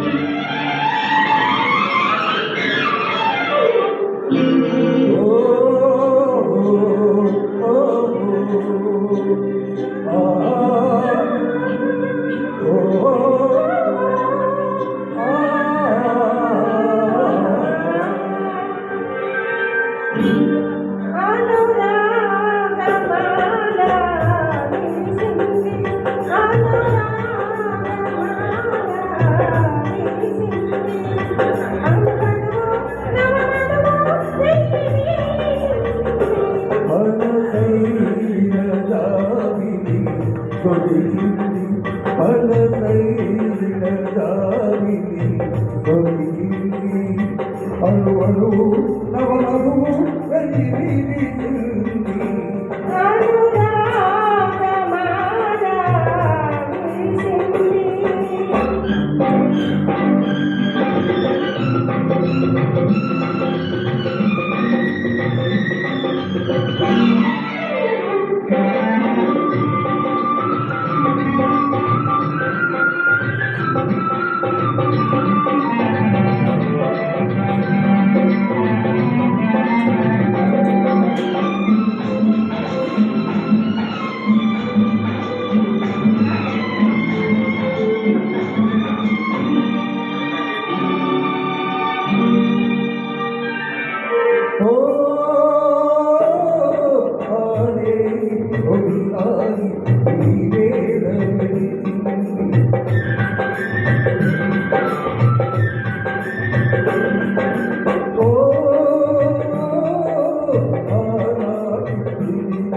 Amen. కొలిగింది పలతైన దారిని కొలిగింది అణు అణువు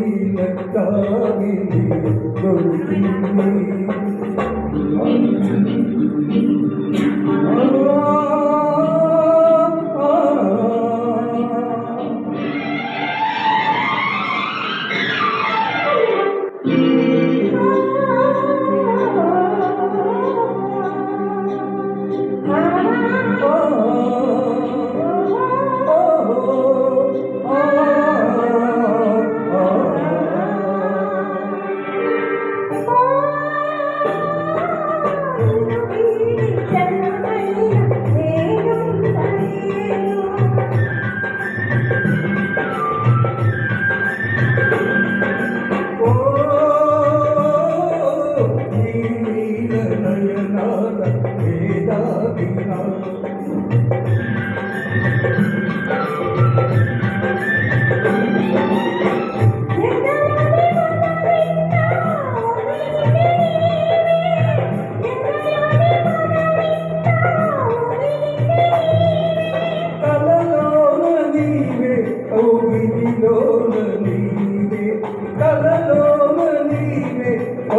നീലക്കാവിനി